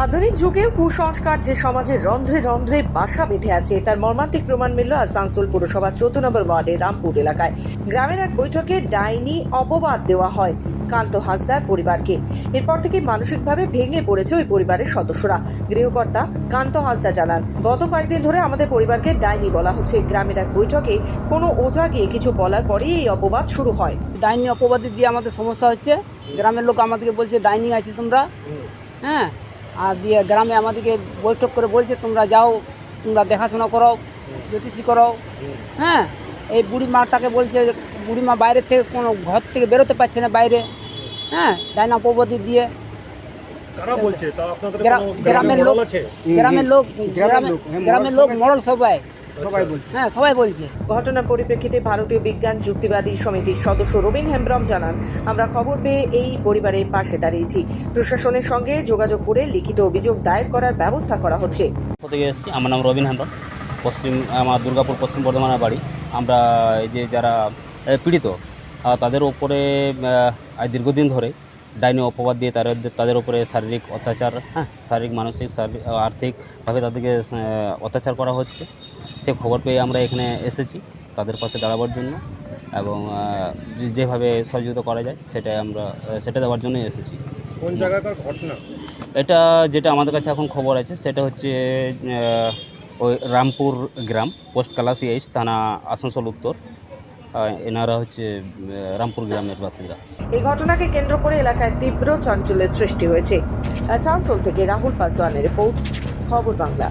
আধুনিক যুগেও কুসংস্কার যে সমাজের রন্ধ্রে রন্ধ্রে বাসা বেঁধে আছে তার মর্মান্তিক প্রমাণ মিলল আসানসোল পুরসভা চৌদ্দ নম্বর ওয়ার্ডের রামপুর এলাকায়। গ্রামের এক বৈঠকে ডাইনি অপবাদ দেওয়া হয় কান্ত হাসদার পরিবারকে। এরপর থেকে মানসিকভাবে ভেঙে পড়েছে ওই পরিবারের সদস্যরা। গৃহকর্তা কান্ত হাসদা জানান গত কয়েকদিন ধরে আমাদের পরিবারকে ডাইনি বলা হচ্ছে। গ্রামের এক বৈঠকে কোনো ওঝা গিয়ে কিছু বলার পরেই এই অপবাদ শুরু হয়। ডাইনি অপবাদী দিয়ে আমাদের সমস্যা হচ্ছে। গ্রামের লোক আমাদেরকে বলছে ডাইনি আছে তোমরা? হ্যাঁ। আর দিয়ে গ্রামে আমাদেরকে বৈঠক করে বলছে তোমরা যাও তোমরা দেখাশোনা করো জ্যোতিষী করো। হ্যাঁ এই বুড়ি মাটাকে বলছে বুড়ি মা বাইরে থেকে কোনো ঘর থেকে বেরোতে পারছে না বাইরে। হ্যাঁ ডাইনা প্রবতি দিয়ে। গ্রামের লোক গ্রামের লোক গ্রামের গ্রামের লোক মরল সবাই। সবাই বলছে। হ্যাঁ সবাই বলছে। ঘটনার পরিপ্রেক্ষিতে ভারতীয় বিজ্ঞান যুক্তিবাদী সমিতির সদস্য রবীন হেমব্রম জানান আমরা খবর পেয়ে এই পরিবারের পাশে দাঁড়িয়েছি। প্রশাসনের সঙ্গে যোগাযোগ করে লিখিত অভিযোগ দায়ের করার ব্যবস্থা করা হচ্ছে। থেকে এসেছি? আমার নাম রবিন হেমব্রম। পশ্চিম আমার দুর্গাপুর পশ্চিম বর্ধমানের বাড়ি। আমরা এই যে যারা পীড়িত তাদের ওপরে দীর্ঘদিন ধরে ডাইনি অপবাদ দিয়ে তাদের তাদের উপরে শারীরিক অত্যাচার হ্যাঁ শারীরিক মানসিক শারীরিক আর্থিকভাবে তাদেরকে অত্যাচার করা হচ্ছে। সে খবর পেয়ে আমরা এখানে এসেছি তাদের পাশে দাঁড়াবার জন্য এবং যেভাবে সহযোগিতা করা যায় সেটাই আমরা সেটা দেওয়ার জন্যই এসেছি। কোন জায়গাকার ঘটনা? এটা যেটা আমাদের কাছে এখন খবর আছে সেটা হচ্ছে ওই রামপুর গ্রাম পোস্ট কালাসিয়াইশ থানা আসানসোল উত্তর। এনারা হচ্ছে রামপুর গ্রামের বাসিন্দা। এই ঘটনাকে কেন্দ্র করে এলাকায় তীব্র চাঞ্চল্যের সৃষ্টি হয়েছে। আসানসোল থেকে রাহুল পাসওয়ানের রিপোর্ট খবর বাংলা।